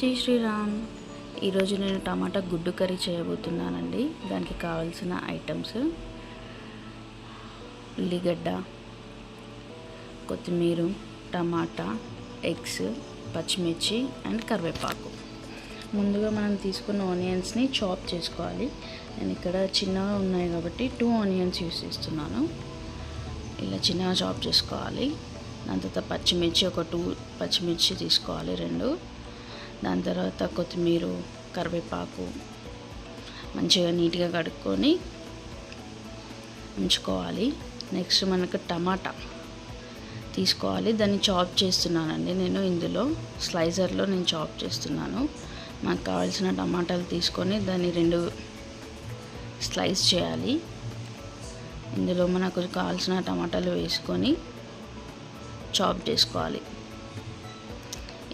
జై శ్రీరామ్. ఈరోజు నేను టమాటా గుడ్డు కర్రీ చేయబోతున్నానండి. దానికి కావాల్సిన ఐటమ్స్. ఉల్లిగడ్డ కొత్తిమీర టమాటా ఎగ్స్ పచ్చిమిర్చి అండ్ కరివేపాకు. ముందుగా మనం తీసుకున్న ఆనియన్స్ని చాప్ చేసుకోవాలి. నేను ఇక్కడ చిన్నగా ఉన్నాయి కాబట్టి టూ ఆనియన్స్ యూస్ చేస్తున్నాను. ఇలా చిన్నగా చాప్ చేసుకోవాలి. దాని తర్వాత పచ్చిమిర్చి ఒక టూ పచ్చిమిర్చి తీసుకోవాలి రెండు. దాని తర్వాత కొత్తిమీర కరివేపాకు మంచిగా నీట్గా కడుక్కొని ఉంచుకోవాలి. నెక్స్ట్ మనకు టమాటా తీసుకోవాలి. దాన్ని చాప్ చేస్తున్నానండి నేను. ఇందులో స్లైజర్లో నేను చాప్ చేస్తున్నాను. మనకు కావాల్సిన టమాటాలు తీసుకొని దాన్ని రెండు స్లైస్ చేయాలి. ఇందులో మనకు కావాల్సిన టమాటాలు వేసుకొని చాప్ చేసుకోవాలి.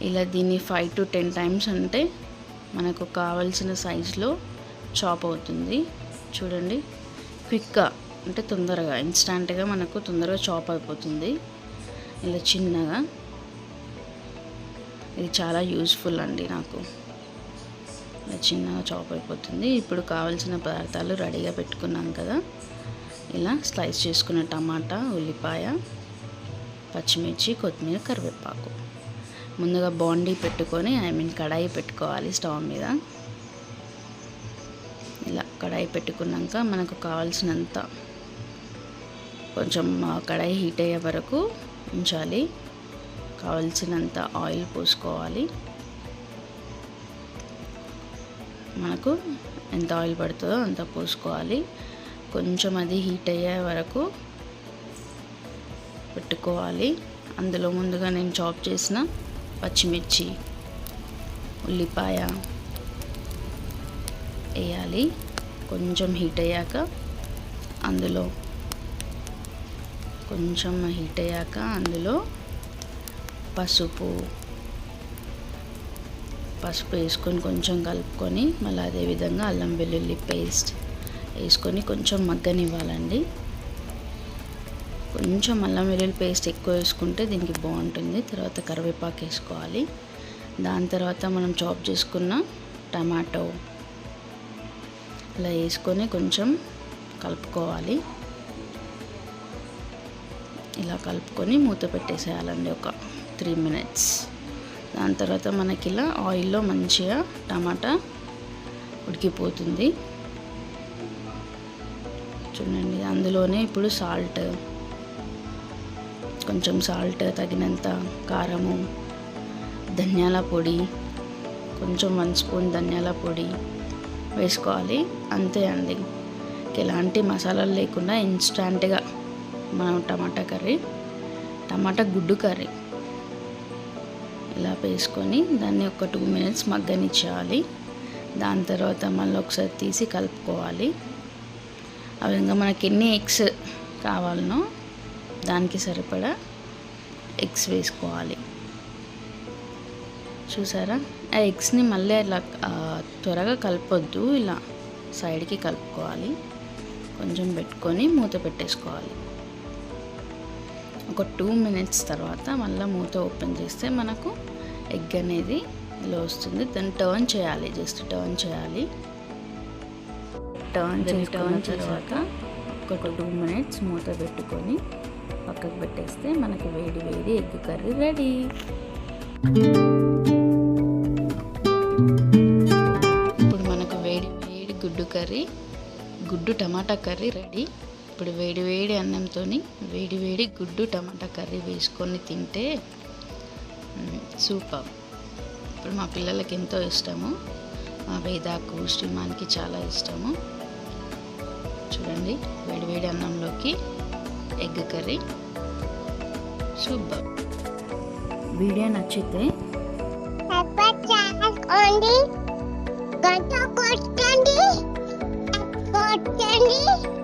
ఇలా దీన్ని ఫైవ్ టు టెన్ టైమ్స్ అంటే మనకు కావాల్సిన సైజులో చాప్ అవుతుంది. చూడండి. క్విక్గా అంటే తొందరగా ఇన్స్టాంట్గా మనకు తొందరగా చాప్ అయిపోతుంది. ఇలా చిన్నగా. ఇది చాలా యూస్ఫుల్ అండి నాకు. ఇలా చిన్నగా చాప్ అయిపోతుంది. ఇప్పుడు కావాల్సిన పదార్థాలు రెడీగా పెట్టుకున్నాం కదా. ఇలా స్లైస్ చేసుకున్న టమాటా ఉల్లిపాయ పచ్చిమిర్చి కొత్తిమీర కరివేపాకు. ముందుగా బాండీ పెట్టుకొని ఐ మీన్ కడాయి పెట్టుకోవాలి స్టవ్ మీద. ఇలా కడాయి పెట్టుకున్నాక మనకు కావాల్సినంత కొంచెం కడాయి హీట్ అయ్యే వరకు ఉంచాలి. కావలసినంత ఆయిల్ పోసుకోవాలి. మనకు ఎంత ఆయిల్ పడుతుందో అంత పోసుకోవాలి. కొంచెం అది హీట్ అయ్యే వరకు పెట్టుకోవాలి. అందులో ముందుగా నేను చాప్ చేసిన పచ్చిమిర్చి ఉల్లిపాయ వేయాలి. కొంచెం హీట్ అయ్యాక అందులో కొంచెం హీట్ అయ్యాక అందులో పసుపు పసుపు వేసుకొని కొంచెం కలుపుకొని మళ్ళీ అదేవిధంగా అల్లం వెల్లుల్లి పేస్ట్ వేసుకొని కొంచెం మగ్గనివ్వాలండి. కొంచెం అల్లం వెల్లుల్లి పేస్ట్ ఎక్కువ వేసుకుంటే దీనికి బాగుంటుంది. తర్వాత కరివేపాకు వేసుకోవాలి. దాని తర్వాత మనం చాప్ చేసుకున్న టమాటో ఇలా వేసుకొని కొంచెం కలుపుకోవాలి. ఇలా కలుపుకొని మూత పెట్టేసేయాలండి ఒక త్రీ మినిట్స్. దాని తర్వాత మనకి ఇలా ఆయిల్లో మంచిగా టమాటా ఉడికిపోతుంది. చూడండి అందులోనే ఇప్పుడు సాల్ట్ కొంచెం సాల్ట్ తగినంత కారము ధనియాల పొడి కొంచెం వన్ స్పూన్ ధనియాల పొడి వేసుకోవాలి. అంతే అండి. ఎలాంటి మసాలాలు లేకుండా ఇన్స్టాంట్గా మనం టమాటా కర్రీ టమాటా గుడ్డు కర్రీ ఇలా వేసుకొని దాన్ని ఒక టూ మినిట్స్ మగ్గనిచ్చేయాలి. దాని తర్వాత మళ్ళీ ఒకసారి తీసి కలుపుకోవాలి. ఆ విధంగా మనకి ఎన్ని ఎగ్స్ కావాలనో దానికి సరిపడా ఎగ్స్ వేసుకోవాలి. చూసారా? ఆ ఎగ్స్ని మళ్ళీ అలా త్వరగా కలపొద్దు. ఇలా సైడ్కి కలుపుకోవాలి. కొంచెం పెట్టుకొని మూత పెట్టేసుకోవాలి. ఒక టూ మినిట్స్ తర్వాత మళ్ళీ మూత ఓపెన్ చేస్తే మనకు ఎగ్ అనేది ఇలా వస్తుంది. దాన్ని టర్న్ చేయాలి. జస్ట్ టర్న్ చేయాలి. టర్న్ చేసుకున్న తర్వాత ఒక టూ మినిట్స్ మూత పెట్టుకొని పక్కకు పెట్టేస్తే మనకి వేడి వేడి ఎగ్ కర్రీ రెడీ. ఇప్పుడు మనకు వేడి వేడి గుడ్డు కర్రీ గుడ్డు టమాటా కర్రీ రెడీ. ఇప్పుడు వేడి వేడి అన్నంతో వేడి వేడి గుడ్డు టమాటా కర్రీ వేసుకొని తింటే సూపర్. ఇప్పుడు మా పిల్లలకి ఎంతో ఇష్టము. మా వేదాకు శ్రీమాన్కి చాలా ఇష్టము. చూడండి వేడి వేడి అన్నంలోకి ఎగ్ కర్రీ. సూపర్. వీడియో నచ్చితే కొట్టండి. కొట్టండి.